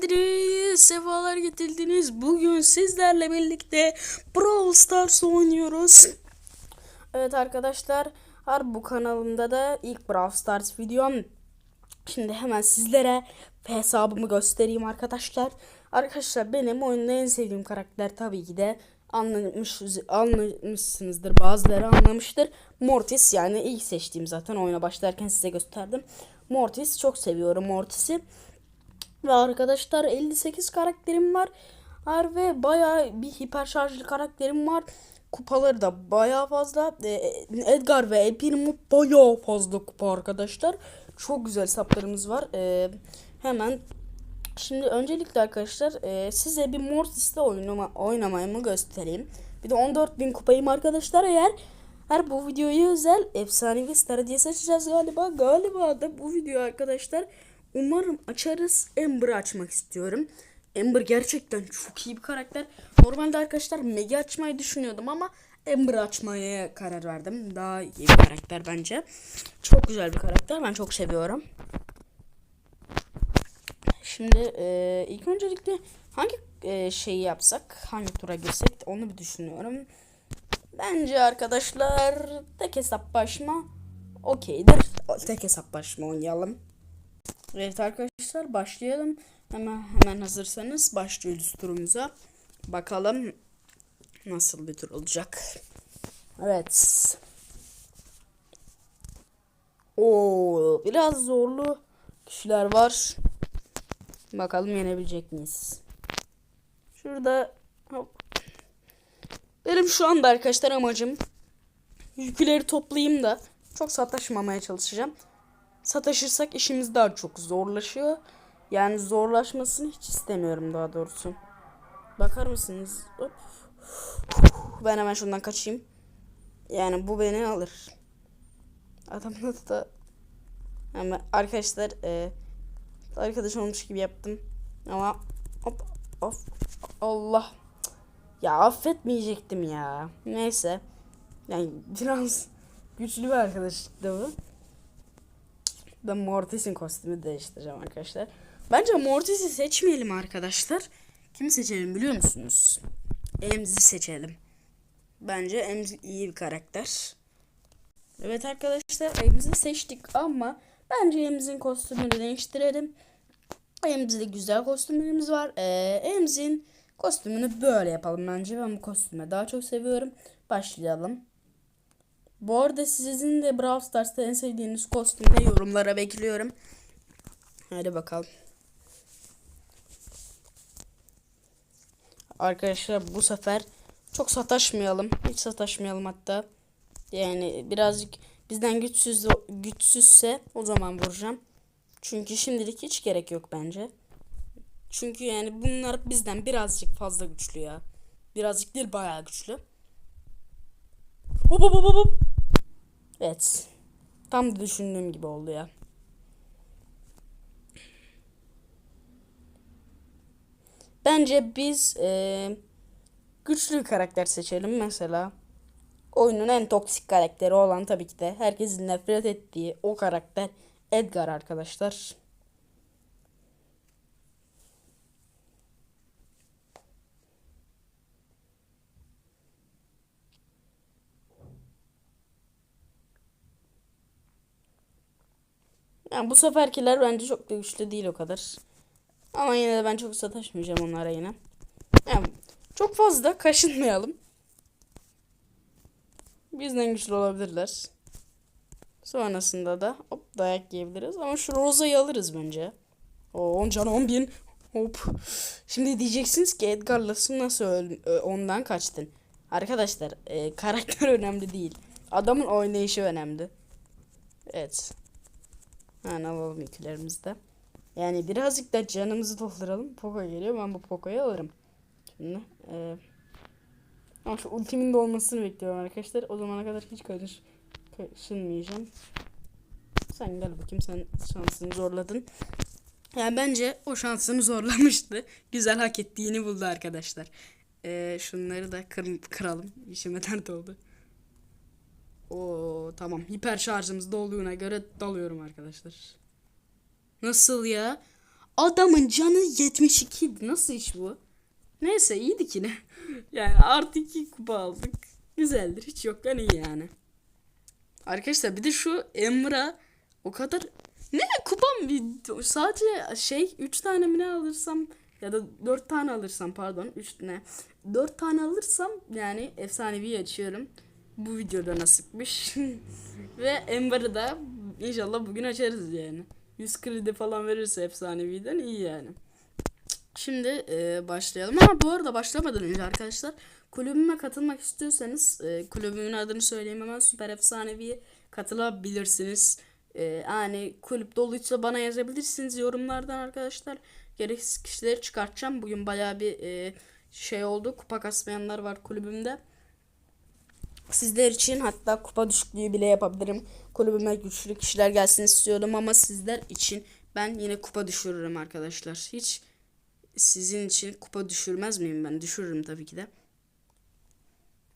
geldiniz. Sefalar getirdiniz. Bugün sizlerle birlikte Brawl Stars oynuyoruz. Evet arkadaşlar. Har bu kanalımda da ilk Brawl Stars videom. Şimdi hemen sizlere hesabımı göstereyim arkadaşlar. Arkadaşlar benim oyunda en sevdiğim karakter tabii ki de anlamış, anlamışsınızdır. Bazıları anlamıştır. Mortis yani ilk seçtiğim zaten oyuna başlarken size gösterdim. Mortis çok seviyorum Mortis'i. Ve arkadaşlar 58 karakterim var. Var ve bayağı bir hiper şarjlı karakterim var. Kupaları da bayağı fazla. Ee, Edgar ve El Primo bayağı fazla kupa arkadaşlar. Çok güzel hesaplarımız var. Ee, hemen Şimdi öncelikle arkadaşlar e, size bir Mortis'te oynama, oynamamı göstereyim. Bir de 14.000 kupayım arkadaşlar eğer her bu videoyu özel efsanevi star diye seçeceğiz galiba. Galiba da bu video arkadaşlar umarım açarız. Ember açmak istiyorum. Ember gerçekten çok iyi bir karakter. Normalde arkadaşlar Mega açmayı düşünüyordum ama Ember açmaya karar verdim. Daha iyi bir karakter bence. Çok güzel bir karakter. Ben çok seviyorum. Şimdi e, ilk öncelikle hangi e, şeyi yapsak, hangi tura girsek onu bir düşünüyorum. Bence arkadaşlar tek hesaplaşma okeydir. Tek hesaplaşma oynayalım. Evet arkadaşlar başlayalım. Hemen hemen hazırsanız başlıyoruz turumuza. Bakalım nasıl bir tur olacak. Evet. Oo, biraz zorlu kişiler var. Bakalım yenebilecek miyiz? Şurada hop. Benim şu anda arkadaşlar amacım yükleri toplayayım da çok sataşmamaya çalışacağım. Sataşırsak işimiz daha çok zorlaşıyor. Yani zorlaşmasını hiç istemiyorum daha doğrusu. Bakar mısınız? Hop. Ben hemen şundan kaçayım. Yani bu beni alır. Adamın da hemen arkadaşlar e, arkadaş olmuş gibi yaptım. Ama hop of Allah. Ya affetmeyecektim ya. Neyse. Yani biraz güçlü bir arkadaşlıktı bu. Ben Mortis'in kostümü değiştireceğim arkadaşlar. Bence Mortis'i seçmeyelim arkadaşlar. Kimi seçelim biliyor musunuz? Emzi seçelim. Bence Emzi iyi bir karakter. Evet arkadaşlar Emzi seçtik ama bence Emzi'nin kostümünü değiştirelim. Emzi'de güzel kostümlerimiz var. Ee, Emzi'nin kostümünü böyle yapalım bence. Ben bu kostümü daha çok seviyorum. Başlayalım. Bu arada sizin de Brawl Stars'ta en sevdiğiniz kostümü yorumlara bekliyorum. Hadi bakalım. Arkadaşlar bu sefer çok sataşmayalım. Hiç sataşmayalım hatta. Yani birazcık bizden güçsüz güçsüzse o zaman vuracağım. Çünkü şimdilik hiç gerek yok bence. Çünkü yani bunlar bizden birazcık fazla güçlü ya. Birazcık değil bayağı güçlü. Hop hop hop hop. Evet. Tam düşündüğüm gibi oldu ya. Bence biz e, güçlü karakter seçelim mesela. Oyunun en toksik karakteri olan tabii ki de herkesin nefret ettiği o karakter Edgar arkadaşlar. Yani bu seferkiler bence çok da güçlü değil o kadar. Ama yine de ben çok sataşmayacağım onlara yine. Yani çok fazla kaşınmayalım. Bizden güçlü olabilirler. Sonrasında da hop dayak yiyebiliriz. Ama şu Rosa'yı alırız bence. O 10 can 10 bin. Hop. Şimdi diyeceksiniz ki Edgar'la nasıl öl ondan kaçtın? Arkadaşlar e, karakter önemli değil. Adamın oynayışı önemli. Evet. Yani alalım yüklerimizi de. Yani birazcık da canımızı dolduralım. Poco geliyor. Ben bu Poco'yu alırım. Şimdi. E, ama şu ultimin dolmasını bekliyorum arkadaşlar. O zamana kadar hiç karış, kaşınmayacağım. Sen gel bakayım sen şansını zorladın. Yani bence o şansını zorlamıştı. Güzel hak ettiğini buldu arkadaşlar. Ee, şunları da kır, kıralım. İşime dert oldu. Oo tamam. Hiper şarjımız dolduğuna göre dalıyorum arkadaşlar. Nasıl ya? Adamın canı 72 idi. Nasıl iş bu? Neyse iyiydik yine. Yani artı 2 kupa aldık. Güzeldir. Hiç yoktan iyi yani. Arkadaşlar bir de şu Emra o kadar ne kupam bir sadece şey 3 tane mi ne alırsam ya da 4 tane alırsam pardon 3 ne 4 tane alırsam yani efsanevi açıyorum. Bu videoda nasipmiş. Ve Ember'ı da inşallah bugün açarız yani. 100 kredi falan verirse efsaneviden iyi yani. Şimdi e, başlayalım ama bu arada başlamadan önce arkadaşlar kulübüme katılmak istiyorsanız e, kulübümün adını söyleyeyim hemen Süper Efsanevi'ye katılabilirsiniz. E, yani kulüp doluysa bana yazabilirsiniz yorumlardan arkadaşlar. Gereksiz kişileri çıkartacağım. Bugün baya bir e, şey oldu. Kupa kasmayanlar var kulübümde. Sizler için hatta kupa düşüklüğü bile yapabilirim. Kulübüme güçlü kişiler gelsin istiyorum ama sizler için ben yine kupa düşürürüm arkadaşlar. Hiç sizin için kupa düşürmez miyim ben? Düşürürüm tabii ki de.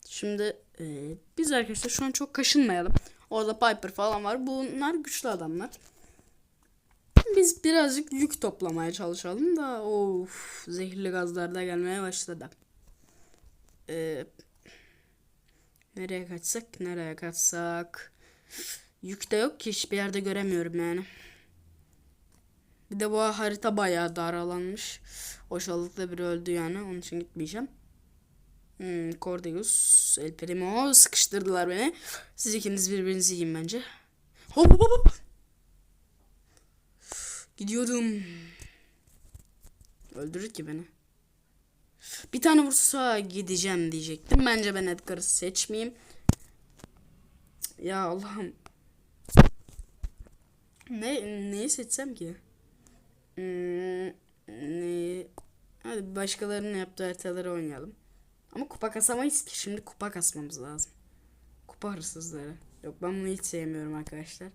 Şimdi e, biz arkadaşlar şu an çok kaşınmayalım. Orada Piper falan var. Bunlar güçlü adamlar. Biz birazcık yük toplamaya çalışalım da of zehirli gazlar da gelmeye başladı. Ee, nereye kaçsak? Nereye kaçsak? Yük de yok ki hiçbir yerde göremiyorum yani. Bir de bu harita bayağı daralanmış. Hoşalıkla biri öldü yani. Onun için gitmeyeceğim. Hmm, Cordeus, El Primo sıkıştırdılar beni. Siz ikiniz birbirinizi yiyin bence. Hop hop hop. Gidiyordum. Öldürür ki beni. Bir tane vursa gideceğim diyecektim. Bence ben Edgar'ı seçmeyeyim. Ya Allah'ım. Ne neyi seçsem ki? Hmm, ne? Hadi başkalarının yaptığı haritaları oynayalım. Ama kupa kasamayız ki. Şimdi kupa kasmamız lazım. Kupa hırsızları. Yok ben bunu hiç sevmiyorum arkadaşlar.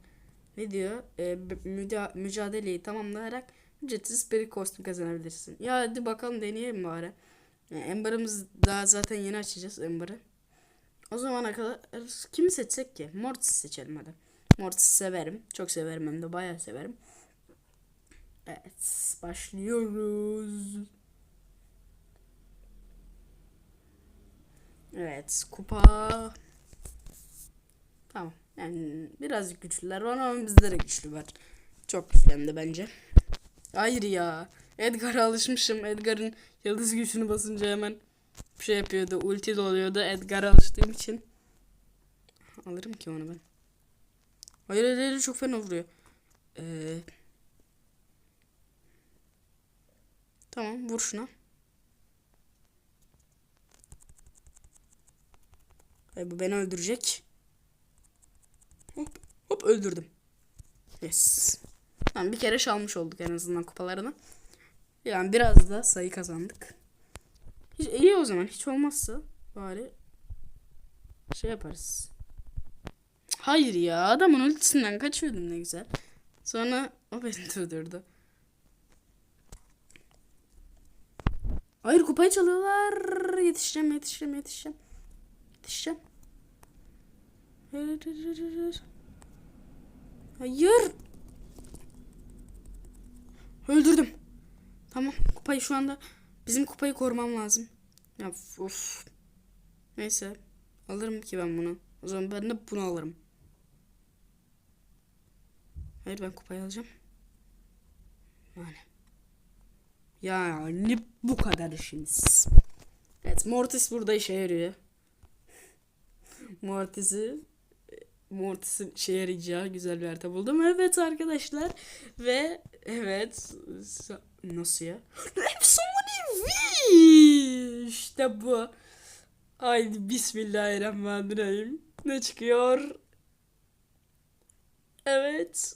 Ne diyor? E, müca- mücadeleyi tamamlayarak ücretsiz bir kostüm kazanabilirsin. Ya hadi bakalım deneyelim bari. Yani daha zaten yeni açacağız Ember'ı. O zamana kadar kimi seçsek ki? Mortis seçelim hadi. Mortis severim. Çok severim hem de bayağı severim. Evet başlıyoruz. Evet kupa. Tamam. Yani birazcık güçlüler var ama bizde de güçlü var. Çok de bence. Hayır ya. Edgar'a alışmışım. Edgar'ın yıldız gücünü basınca hemen bir şey yapıyordu. Ulti doluyordu. Edgar'a alıştığım için. Alırım ki onu ben. Hayır hayır, hayır çok fena vuruyor. Ee, tamam vur şuna. Ay, bu beni öldürecek. Hop hop öldürdüm. Yes. Tamam bir kere çalmış olduk en azından kupalarını. Yani biraz da sayı kazandık. Hiç, iyi o zaman hiç olmazsa bari şey yaparız. Hayır ya adamın ultisinden kaçıyordum ne güzel. Sonra o beni durdurdu. Hayır kupayı çalıyorlar. Yetişeceğim yetişeceğim yetişeceğim. Yetişeceğim. Hayır hayır hayır. Öldürdüm. Tamam kupayı şu anda bizim kupayı korumam lazım. Ya of. Neyse alırım ki ben bunu. O zaman ben de bunu alırım. Hayır ben kupayı alacağım. Yani. Yani bu kadar işimiz. Evet Mortis burada işe yarıyor. Mortis'i Mortis'in işe yarayacağı güzel bir harita buldum. Evet arkadaşlar. Ve evet. Nasıl ya? Efsanevi. İşte bu. Haydi bismillahirrahmanirrahim. Ne çıkıyor? Evet.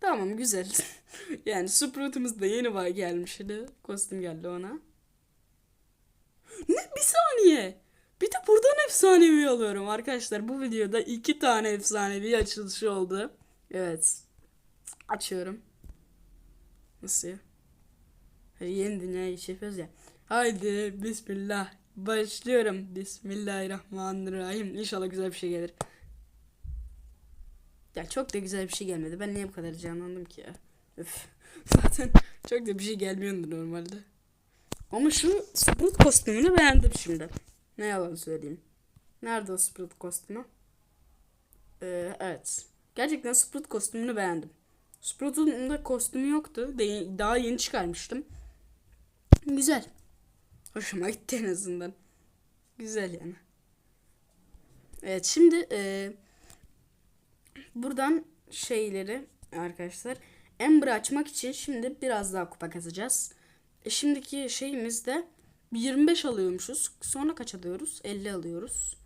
Tamam güzel. yani Sprout'umuz da yeni var gelmişti. Kostüm geldi ona. Ne? Bir saniye. Bir de buradan efsanevi alıyorum arkadaşlar. Bu videoda iki tane efsanevi açılışı oldu. Evet. Açıyorum. Nasıl ya? Hadi yeni dünya iş yapıyoruz ya. Haydi bismillah. Başlıyorum. Bismillahirrahmanirrahim. İnşallah güzel bir şey gelir. Ya çok da güzel bir şey gelmedi. Ben niye bu kadar canlandım ki ya? Üf. Zaten çok da bir şey gelmiyordu normalde. Ama şu Sprout kostümünü beğendim şimdi. Ne yalan söyleyeyim. Nerede o Sprout kostümü? Ee, evet. Gerçekten Sprout kostümünü beğendim. Sprout'un da kostümü yoktu. Daha yeni çıkarmıştım. Güzel. Hoşuma gitti en azından. Güzel yani. Evet şimdi e, buradan şeyleri arkadaşlar Ember açmak için şimdi biraz daha kupa kazacağız. E, şimdiki şeyimiz de bir 25 alıyormuşuz. Sonra kaç alıyoruz? 50 alıyoruz.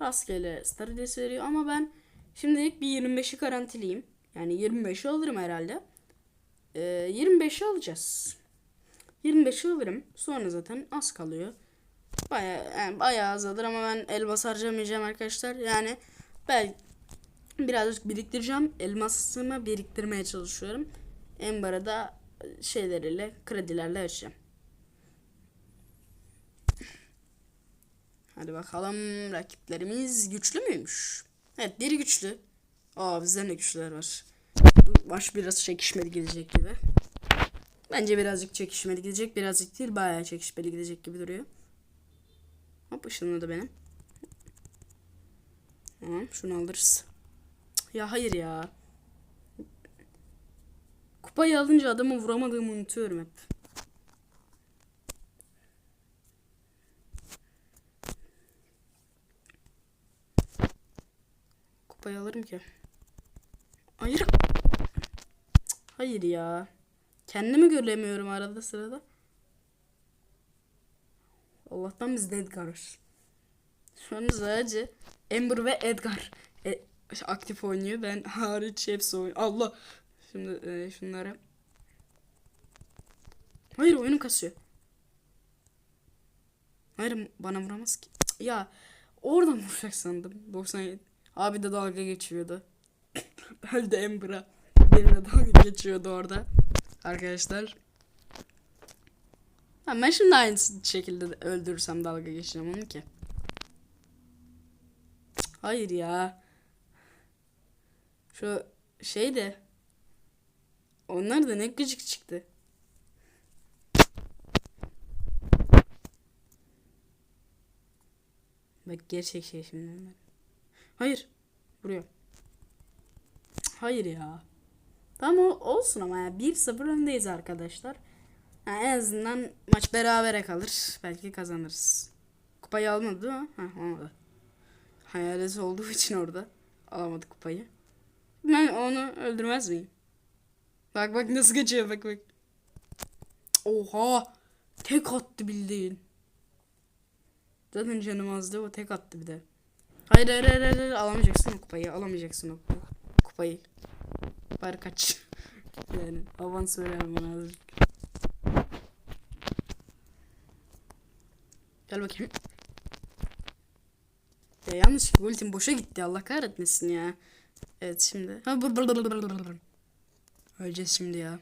Rastgele star hediyesi veriyor ama ben şimdilik bir 25'i garantileyim. Yani 25'i alırım herhalde. E, 25'i alacağız. 25'i alırım. Sonra zaten az kalıyor. Baya yani bayağı azalır ama ben elmas harcamayacağım arkadaşlar. Yani ben birazcık biriktireceğim. Elmasımı biriktirmeye çalışıyorum. Ember'a da şeyleriyle, kredilerle açacağım. Hadi bakalım rakiplerimiz güçlü müymüş? Evet biri güçlü. Aa bizden de güçlüler var. Baş biraz çekişmeli gidecek gibi. Bence birazcık çekişmeli gidecek. Birazcık değil bayağı çekişmeli gidecek gibi duruyor. Hop ışınladı benim. Tamam şunu alırız. Ya hayır ya. Kupayı alınca adamı vuramadığımı unutuyorum hep. Kupayı alırım ki. Hayır. Hayır ya. Kendimi göremiyorum arada sırada. Allah'tan bizde Edgar var. Şu an sadece Amber ve Edgar e, aktif oynuyor. Ben hariç hepsi oynuyor. Allah. Şimdi e, şunları. Hayır oyunu kasıyor. Hayır bana vuramaz ki. Cık, Ya oradan vuracak sandım. 97. Abi de dalga geçiyordu. Öldü Amber'a. Benimle dalga geçiyordu orada. Arkadaşlar. Ha, ben şimdi aynı şekilde de öldürürsem dalga geçeceğim onu ki. Hayır ya. Şu şey de. Onlar da ne gıcık çıktı. Bak gerçek şey şimdi. Hayır. Cık, Hayır ya. Tamam olsun ama ya 1-0 öndeyiz arkadaşlar. Ha, en azından maç berabere kalır. Belki kazanırız. Kupayı almadı değil mi? Ha, almadı. Hayalet olduğu için orada alamadı kupayı. Ben onu öldürmez miyim? Bak bak nasıl geçiyor bak bak. Oha! Tek attı bildiğin. Zaten canım azdı o tek attı bir de. Hayır hayır, hayır, hayır. alamayacaksın o kupayı alamayacaksın o kupayı. Bari kaç. yani avans verelim bana azıcık. Gel bakayım. Ya yanlışlıkla ultim boşa gitti Allah kahretmesin ya. Evet şimdi. Ha, bır bır bır bır bır. Öleceğiz şimdi ya.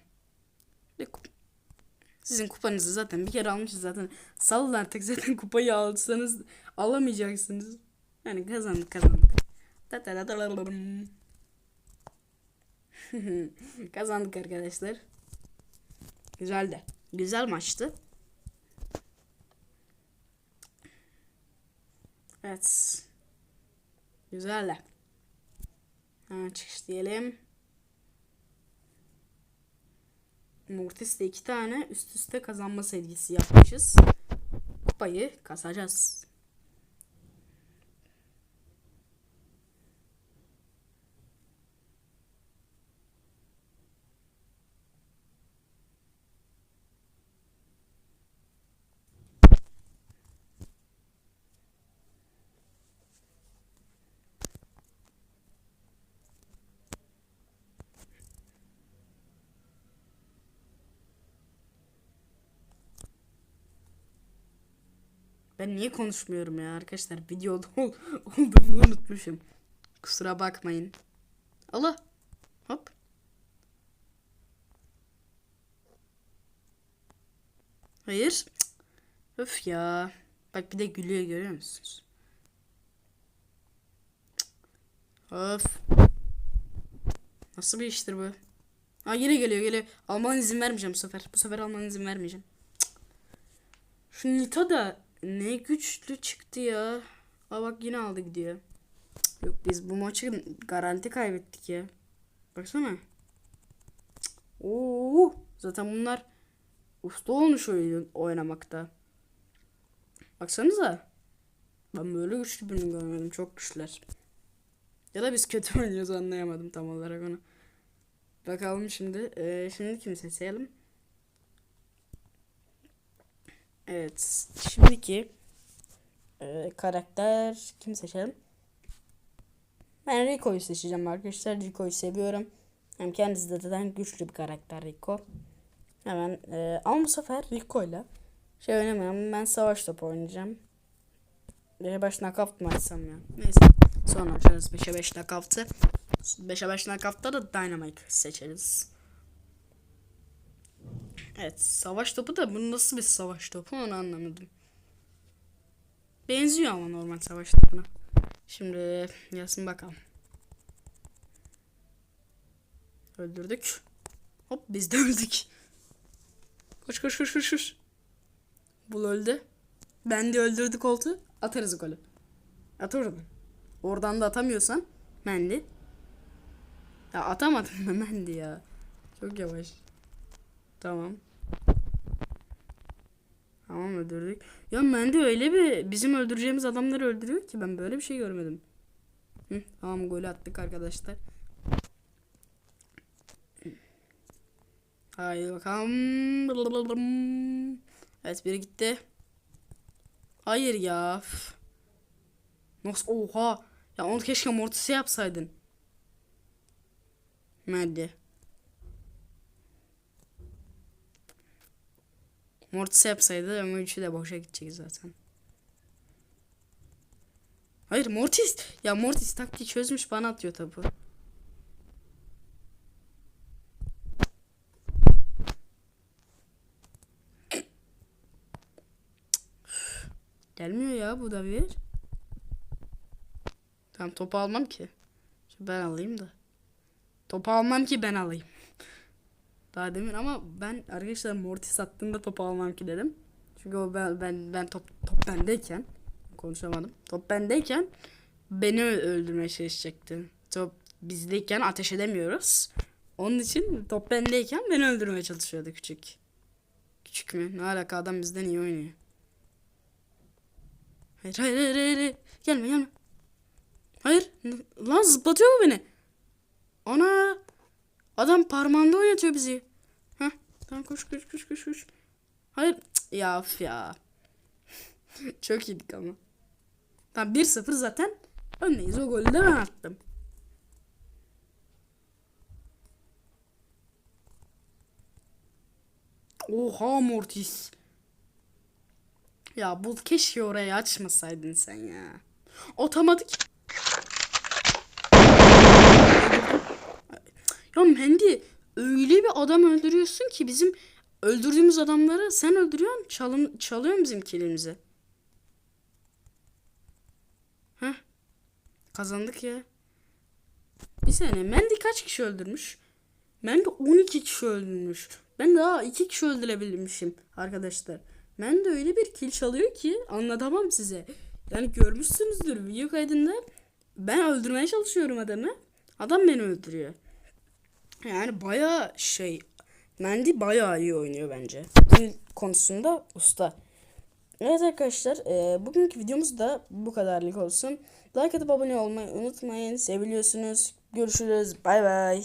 Sizin kupanızı zaten bir kere almışız zaten. Salın artık zaten kupayı alsanız alamayacaksınız. Yani kazandık kazandık. Kazandık arkadaşlar. Güzeldi. Güzel maçtı. Evet. Güzel. Ha, çıkış diyelim. Mortis'te iki tane üst üste kazanma serisi yapmışız. Kupayı kasacağız. Ben niye konuşmuyorum ya arkadaşlar? Videoda ol olduğumu unutmuşum. Kusura bakmayın. Allah. Hop. Hayır. Cık. Öf ya. Bak bir de gülüyor görüyor musunuz? Cık. Of. Nasıl bir iştir bu? Ha yine geliyor geliyor. Alman izin vermeyeceğim bu sefer. Bu sefer Alman izin vermeyeceğim. Cık. Şu Nita da ne güçlü çıktı ya. Aa bak yine aldı gidiyor. Yok biz bu maçı garanti kaybettik ya. Baksana. Cık. Oo, zaten bunlar usta olmuş oyun oynamakta. Baksanıza. Ben böyle güçlü birini görmedim. Çok güçlüler. Ya da biz kötü oynuyoruz anlayamadım tam olarak onu. Bakalım şimdi. Ee, şimdi kimi seçelim? Evet. Şimdiki e, karakter kimi seçelim? Ben Rico'yu seçeceğim arkadaşlar. Rico'yu seviyorum. Hem kendisi de zaten güçlü bir karakter Rico. Hemen e, ama bu sefer Rico'yla şey oynamıyorum. Ben savaş topu oynayacağım. Beşe baş nakavt mı açsam ya? Neyse. Sonra açarız 5'e 5 nakavtı. 5'e 5 nakavtta da Dynamite seçeriz. Evet. Savaş topu da bu nasıl bir savaş topu onu anlamadım. Benziyor ama normal savaş topuna. Şimdi yazsın bakalım. Öldürdük. Hop biz de öldük. Koş koş koş koş koş. Bul öldü. Ben de öldürdük koltuğu. Atarız golü. At oradan. Oradan da atamıyorsan Mendi. Ya atamadım ben Mendi ya. Çok yavaş. Tamam. Tamam öldürdük. Ya Mendi öyle bir bizim öldüreceğimiz adamları öldürüyor ki ben böyle bir şey görmedim. Hı, tamam golü attık arkadaşlar. Haydi bakalım. Evet biri gitti. Hayır ya. Nasıl oha. Ya onu keşke mortise yapsaydın. Nerede? Mortise yapsaydı ama üçü de boşa gidecek zaten. Hayır Mortis. Ya Mortis taktiği çözmüş bana atıyor tapu. Gelmiyor ya bu da bir. Tamam topu almam ki. Şimdi ben alayım da. Topu almam ki ben alayım. Daha demin ama ben arkadaşlar Mortis attığında topu almam ki dedim. Çünkü o ben ben, ben top top bendeyken konuşamadım. Top bendeyken beni öldürmeye çalışacaktı. Top bizdeyken ateş edemiyoruz. Onun için top bendeyken beni öldürmeye çalışıyordu küçük. Küçük mü? Ne alaka adam bizden iyi oynuyor. Hayır hayır hayır hayır. Gelme gelme. Hayır. Lan zıplatıyor mu beni? Ana. Adam parmağında oynatıyor bizi. Heh. Tamam koş koş koş koş koş. Hayır. Cık, ya of ya. Çok iyiydik ama. Tamam 1-0 zaten. Öndeyiz. O golü de ben attım. Oha Mortis. Ya bu keşke orayı açmasaydın sen ya. Otomatik. Ya Mendi öyle bir adam öldürüyorsun ki bizim öldürdüğümüz adamları sen öldürüyorsun çalın, çalıyorsun bizim kilimizi. Heh. Kazandık ya. Bir sene Mendi kaç kişi öldürmüş? Mendi 12 kişi öldürmüş. Ben daha 2 kişi öldürebilmişim arkadaşlar. Ben de öyle bir kill çalıyor ki anlatamam size. Yani görmüşsünüzdür video kaydında. Ben öldürmeye çalışıyorum adamı. Adam beni öldürüyor. Yani baya şey Mendi bayağı iyi oynuyor bence. Kill konusunda usta. Evet arkadaşlar e, bugünkü videomuz da bu kadarlık olsun. Like atıp abone olmayı unutmayın. Seviliyorsunuz. Görüşürüz. Bay bay.